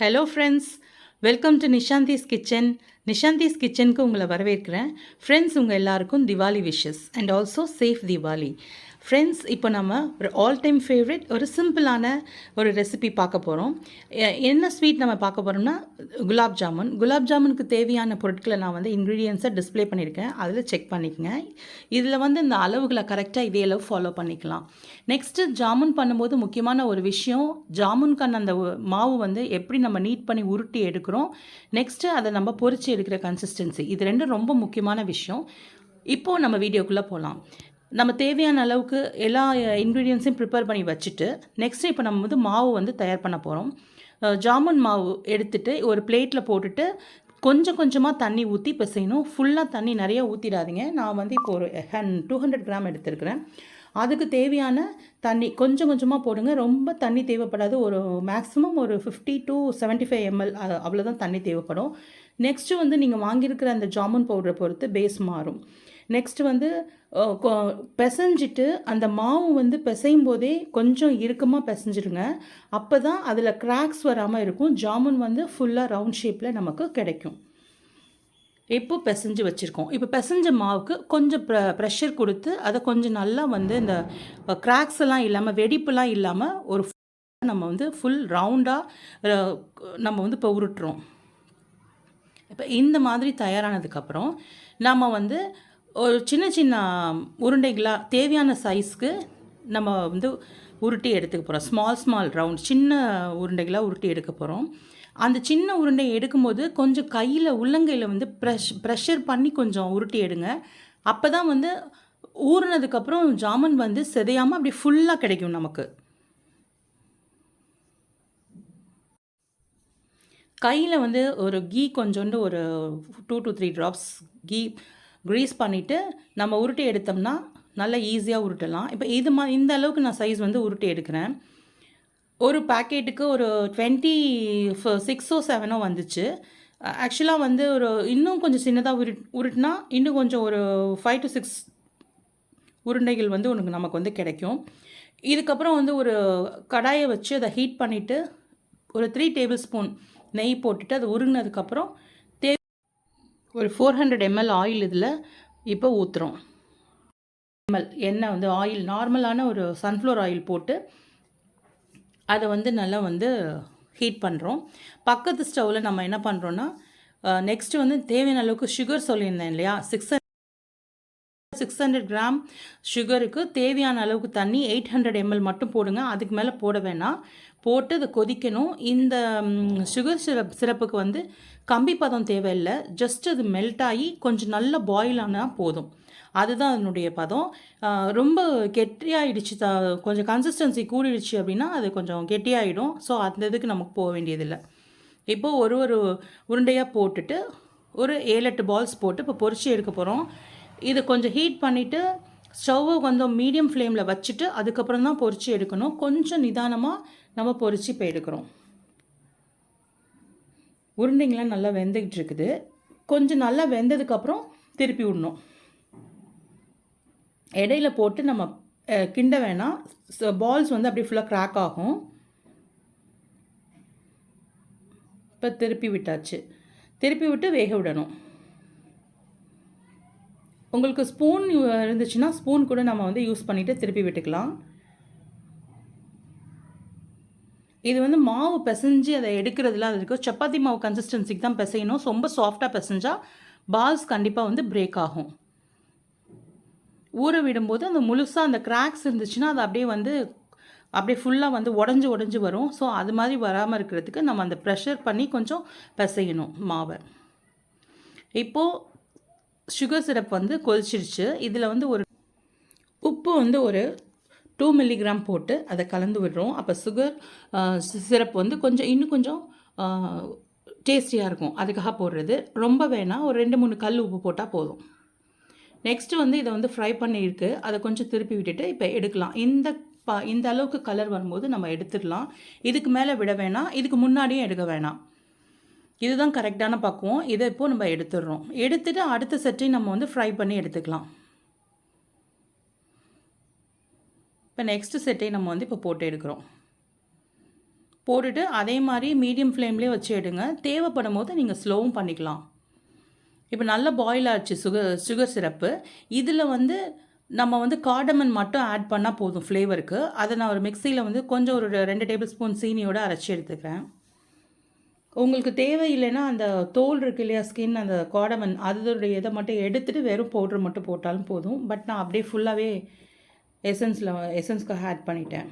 Hello friends welcome to Nishanthi's kitchen Nishanthi's கிச்சனுக்கு உங்களை வரவேற்கிறேன். ஃப்ரெண்ட்ஸ் உங்கள் எல்லாருக்கும் Diwali wishes and also safe Diwali friends இப்போ நம்ம ஒரு ஆல் டைம் ஃபேவரட் ஒரு சிம்பிளான ஒரு ரெசிபி பார்க்க போகிறோம் என்ன ஸ்வீட் நம்ம பார்க்க போகிறோம்னா குலாப் ஜாமுன் குலாப் ஜாமுனுக்கு தேவையான பொருட்களை நான் வந்து இன்க்ரீடியன்ஸை டிஸ்ப்ளே பண்ணியிருக்கேன். அதில் செக் பண்ணிக்கங்க. இதில் வந்து இந்த அளவுகளை கரெக்டாக இதே அளவு ஃபாலோ பண்ணிக்கலாம். நெக்ஸ்ட்டு ஜாமுன் பண்ணும்போது முக்கியமான ஒரு விஷயம் ஜாமுன்கான அந்த மாவு வந்து எப்படி நம்ம நீட் பண்ணி உருட்டி எடுக்கிறோம். நெக்ஸ்ட்டு அதை நம்ம பொறிச்சு எடுக்கிற கன்சிஸ்டன்சி இது ரெண்டும் ரொம்ப முக்கியமான விஷயம். இப்போது நம்ம வீடியோக்குள்ளே போகலாம். நம்ம தேவையான அளவுக்கு எல்லா இன்க்ரீடியன்ஸையும் ப்ரிப்பேர் பண்ணி வச்சுட்டு நெக்ஸ்ட் இப்போ நம்ம வந்து மாவு வந்து தயார் பண்ண போகிறோம் ஜாமுன் மாவு எடுத்துகிட்டு ஒரு பிளேட்டில் போட்டுட்டு கொஞ்சம் கொஞ்சமாக தண்ணி ஊற்றி பிசையணும். ஃபுல்லாக தண்ணி நிறையா ஊற்றிடாதீங்க நான் வந்து இப்போ ஒரு ஹன் டூ ஹண்ட்ரட் கிராம் எடுத்திருக்கிறேன். அதுக்கு தேவையான தண்ணி கொஞ்சம் கொஞ்சமாக போடுங்க. ரொம்ப தண்ணி தேவைப்படாது. ஒரு மேக்ஸிமம் ஒரு fifty to seventy five ML அவ்வளோதான் தண்ணி தேவைப்படும். நெக்ஸ்ட்டு வந்து நீங்கள் வாங்கியிருக்கிற அந்த ஜாமுன் பவுடரை பொறுத்து பேஸ் மாறும். நெக்ஸ்ட் வந்து கொ- பிசைஞ்சிட்டு அந்த மாவு வந்து பிசையும் போதே கொஞ்சம் இறுக்கமாக பிசைஞ்சிருங்க அப்போ தான் அதில் கிராக்ஸ் வராமல் இருக்கும். ஜாமுன் வந்து ஃபுல்லாக ரவுண்ட் ஷேப்பில் நமக்கு கிடைக்கும். இப்போ பிசைஞ்சு வச்சுருக்கோம். இப்போ பிசைஞ்ச மாவுக்கு கொஞ்சம் ப்ர ப்ரெஷர் கொடுத்து அதை கொஞ்சம் நல்லா வந்து இந்த கிராக்ஸ் எல்லாம் இல்லாமல் வெடிப்புலாம் இல்லாமல் ஒரு நம்ம வந்து ஃபுல் ரவுண்டாக நம்ம வந்து இப்போ உருட்டுறோம். இப்போ இந்த மாதிரி தயாரானதுக்கப்புறம் நம்ம வந்து ஒரு சின்ன சின்ன உருண்டைகளாக தேவையான சைஸ்க்கு நம்ம வந்து உருட்டி எடுத்துக்க போகிறோம் ஸ்மால் ஸ்மால் ரவுண்ட் சின்ன உருண்டைகளாக உருட்டி எடுக்க போகிறோம் அந்த சின்ன உருண்டை எடுக்கும்போது கொஞ்சம் கையில் உள்ளங்கையில் வந்து ப்ரெஷ் ப்ரெஷர் பண்ணி கொஞ்சம் உருட்டி எடுங்க. அப்போ தான் வந்து ஊறினதுக்கப்புறம் ஜாமன் வந்து சிதையாமல் அப்படி ஃபுல்லாக கிடைக்கும் நமக்கு. கையில் வந்து ஒரு கீ கொஞ்சோண்டு ஒரு two to three drops ghee grease பண்ணிவிட்டு நம்ம உருட்டி எடுத்தோம்னா நல்லா ஈஸியாக உருட்டலாம். இப்போ இது மா இந்த அளவுக்கு நான் சைஸ் வந்து உருட்டி எடுக்கிறேன். ஒரு பாக்கெட்டுக்கு ஒரு டுவெண்ட்டி சிக்ஸோ செவனோ வந்துச்சு. ஆக்சுவலாக வந்து ஒரு இன்னும் கொஞ்சம் சின்னதாக உரு உருட்டினா இன்னும் கொஞ்சம் ஒரு ஃபைவ் டு சிக்ஸ் உருண்டைகள் வந்து உனக்கு நமக்கு வந்து கிடைக்கும். இதுக்கப்புறம் வந்து ஒரு கடாயை வச்சு அதை ஹீட் பண்ணிவிட்டு ஒரு த்ரீ டேபிள் ஸ்பூன் நெய் போட்டுட்டு அது உருகினதுக்கப்புறம் ஒரு ஃபோர் ஹண்ட்ரட் எம்எல் ஆயில் இதில் இப்போ ஊற்றுறோம் எம்எல் எண்ணெய் வந்து ஆயில் நார்மலான ஒரு சன்ஃப்ளவர் ஆயில் போட்டு அதை வந்து நல்லா வந்து ஹீட் பண்ணுறோம் பக்கத்து ஸ்டவ்வில் நம்ம என்ன பண்ணுறோன்னா நெக்ஸ்ட்டு வந்து தேவையான அளவுக்கு சுகர் சொல்லியிருந்தேன் இல்லையா? சிக்ஸ் சிக்ஸ் ஹண்ட்ரட் கிராம் சுகருக்கு தேவையான அளவுக்கு தண்ணி எயிட் ஹண்ட்ரட் எம்எல் மட்டும் போடுங்க. அதுக்கு மேலே போட வேணாம். போட்டு அதை கொதிக்கணும். இந்த சுகர் சிரப் சிரப்புக்கு வந்து கம்பி பதம் தேவையில்லை. ஜஸ்ட் அது மெல்ட் ஆகி கொஞ்சம் நல்லா பாயில் ஆனால் போதும். அதுதான் அதனுடைய பதம். ரொம்ப கெட்டியாயிடுச்சு. த கொஞ்சம் கன்சிஸ்டன்சி கூடிடுச்சு அப்படின்னா அது கொஞ்சம் கெட்டியாயிடும். ஸோ அந்த இதுக்கு நமக்கு போக வேண்டியதில்லை. இப்போது ஒரு ஒரு உருண்டையாக போட்டுட்டு ஒரு ஏழு எட்டு பால்ஸ் போட்டு இப்போ பொறிச்சு எடுக்க போகிறோம் இது கொஞ்சம் ஹீட் பண்ணிவிட்டு ஸ்டவ்வை கொஞ்சம் மீடியம் ஃப்ளேமில் வச்சுட்டு அதுக்கப்புறம் தான் பொறிச்சு எடுக்கணும். கொஞ்சம் நிதானமாக நம்ம பொறிச்சு இப்போ எடுக்கிறோம். உருண்டைங்களாம் நல்லா வெந்துக்கிட்டு இருக்குது. கொஞ்சம் நல்லா வெந்ததுக்கப்புறம் திருப்பி விடணும் இடையில போட்டு நம்ம கிண்ட வேணாம். பால்ஸ் வந்து அப்படி ஃபுல்லாக க்ராக் ஆகும். இப்போ திருப்பி விட்டாச்சு. திருப்பி விட்டு வேக விடணும். உங்களுக்கு ஸ்பூன் இருந்துச்சுன்னா ஸ்பூன் கூட நம்ம வந்து யூஸ் பண்ணிவிட்டு திருப்பி விட்டுக்கலாம். இது வந்து மாவு பிசைஞ்சு அதை எடுக்கிறதுல அது இருக்கும். சப்பாத்தி மாவு கன்சிஸ்டன்சிக்கு தான் பிசையணும். ரொம்ப சாஃப்டாக பிசைஞ்சால் பால்ஸ் கண்டிப்பாக வந்து பிரேக் ஆகும். ஊற விடும்போது அந்த முழுசாக அந்த கிராக்ஸ் இருந்துச்சுன்னா அது அப்படியே வந்து அப்படியே ஃபுல்லாக வந்து உடஞ்சி உடஞ்சி வரும். ஸோ அது மாதிரி வராமல் இருக்கிறதுக்கு நம்ம அந்த ப்ரெஷர் பண்ணி கொஞ்சம் பிசையணும் மாவை. இப்போது சுகர் சிரப் வந்து கொதிச்சிருச்சு. இதில் வந்து ஒரு உப்பு வந்து ஒரு டூ மில்லிகிராம் போட்டு அதை கலந்து விடுறோம். அப்போ சுகர் சிரப் வந்து கொஞ்சம் இன்னும் கொஞ்சம் டேஸ்டியாக இருக்கும். அதுக்காக போடுறது. ரொம்ப வேணாம். ஒரு ரெண்டு மூணு கல் உப்பு போட்டால் போதும். நெக்ஸ்ட் வந்து இதை வந்து ஃப்ரை பண்ணியிருக்கு. அதை கொஞ்சம் திருப்பி விட்டுட்டு இப்போ எடுக்கலாம். இந்த ப இந்த அளவுக்கு கலர் வரும்போது நம்ம எடுத்துடலாம். இதுக்கு மேலே விட வேணாம். இதுக்கு முன்னாடியும் எடுக்க வேணாம். இதுதான் கரெக்டான பக்குவம். இதை இப்போ நம்ம எடுத்துடுறோம். எடுத்துட்டு அடுத்த செட்டையும் நம்ம வந்து ஃப்ரை பண்ணி எடுத்துக்கலாம். இப்போ நெக்ஸ்ட் செட்டையும் நம்ம வந்து இப்போ போட்டு எடுக்கிறோம். போட்டுட்டு அதே மாதிரி மீடியம் ஃப்ளேம்லேயே வச்சு எடுங்க. தேவைப்படும் போது நீங்கள் ஸ்லோவும் பண்ணிக்கலாம். இப்போ நல்ல பாயில் ஆச்சு சுகர் சுகர் சிரப்பு இதில் வந்து நம்ம வந்து கார்டமன் மட்டும் ஆட் பண்ணால் போதும் ஃப்ளேவருக்கு அதை நான் ஒரு மிக்சியில் வந்து கொஞ்சம் ஒரு ரெண்டு டேபிள் ஸ்பூன் சீனியோட அரைச்சி எடுத்துக்கிறேன். உங்களுக்கு தேவையில்லைன்னா அந்த தோல் இருக்கு இல்லையா ஸ்கின் அந்த காடமன் அதோடைய இதை மட்டும் எடுத்துகிட்டு வெறும் பவுட்ரு மட்டும் போட்டாலும் போதும். பட் நான் அப்படியே ஃபுல்லாகவே எசன்ஸில் எசன்ஸ்க்காக ஆட் பண்ணிட்டேன்.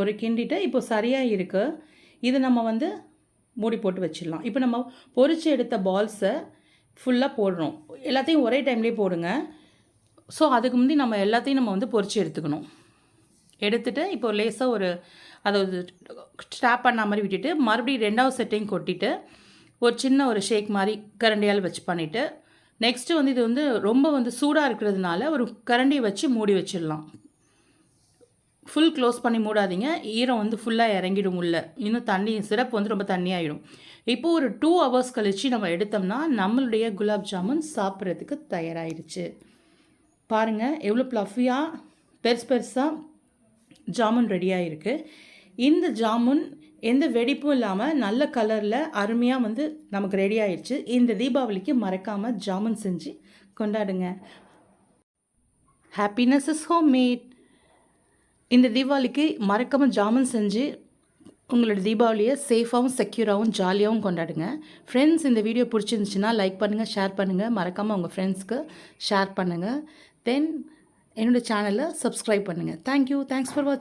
ஒரு கிண்டிட்டு இப்போ சரியாக இருக்குது இது நம்ம வந்து மூடி போட்டு வச்சிடலாம். இப்போ நம்ம பொறிச்சு எடுத்த பால்ஸை ஃபுல்லாக போடுறோம். எல்லாத்தையும் ஒரே டைம்லேயே போடுங்க. ஸோ அதுக்கு முந்தி நம்ம எல்லாத்தையும் நம்ம வந்து பொறிச்சு எடுத்துக்கணும். எடுத்துட்டு இப்போ லேசாக ஒரு அதை ஸ்டாப் பண்ண மாதிரி விட்டுட்டு மறுபடியும் ரெண்டாவது செட்டையும் கொட்டிட்டு ஒரு சின்ன ஒரு ஷேக் மாதிரி கரண்டியால் வச்சு பண்ணிவிட்டு நெக்ஸ்ட்டு வந்து இது வந்து ரொம்ப வந்து சூடாக இருக்கிறதுனால ஒரு கரண்டியை வச்சு மூடி வச்சிடலாம். ஃபுல் க்ளோஸ் பண்ணி மூடாதீங்க. ஈரம் வந்து ஃபுல்லாக இறங்கிடும் உள்ள. இன்னும் தண்ணி சிரப் வந்து ரொம்ப தண்ணியாகிடும் இப்போது ஒரு டூ ஹவர்ஸ் கழித்து நம்ம எடுத்தோம்னா நம்மளுடைய குலாப் ஜாமுன் சாப்பிட்றதுக்கு தயாராகிடுச்சு பாருங்கள் எவ்வளோ ப்ளஃபியாக பெருசு பெருசாக ஜாமுன் ரெடியாக இருக்குது இந்த ஜாமுன் எந்த வெடிப்பும் இல்லாமல் நல்ல கலரில் அருமையாக வந்து நமக்கு ரெடி ஆயிடுச்சு இந்த தீபாவளிக்கு மறக்காமல் ஜாமுன் செஞ்சு கொண்டாடுங்க. ஹாப்பினஸ் இஸ் ஹோம் மேட் இந்த தீபாவளிக்கு மறக்காமல் ஜாமுன் செஞ்சு உங்களோட தீபாவளியை சேஃபாகவும் செக்யூராகவும் ஜாலியாகவும் கொண்டாடுங்க. ஃப்ரெண்ட்ஸ் இந்த வீடியோ பிடிச்சிருந்துச்சுன்னா லைக் பண்ணுங்கள் ஷேர் பண்ணுங்கள் மறக்காமல் உங்கள் ஃப்ரெண்ட்ஸ்க்கு ஷேர் பண்ணுங்கள் தென் என்னோடய சேனலை சப்ஸ்கிரைப் பண்ணுங்கள் தேங்க்யூ தேங்க்ஸ் ஃபார் வாட்சிங்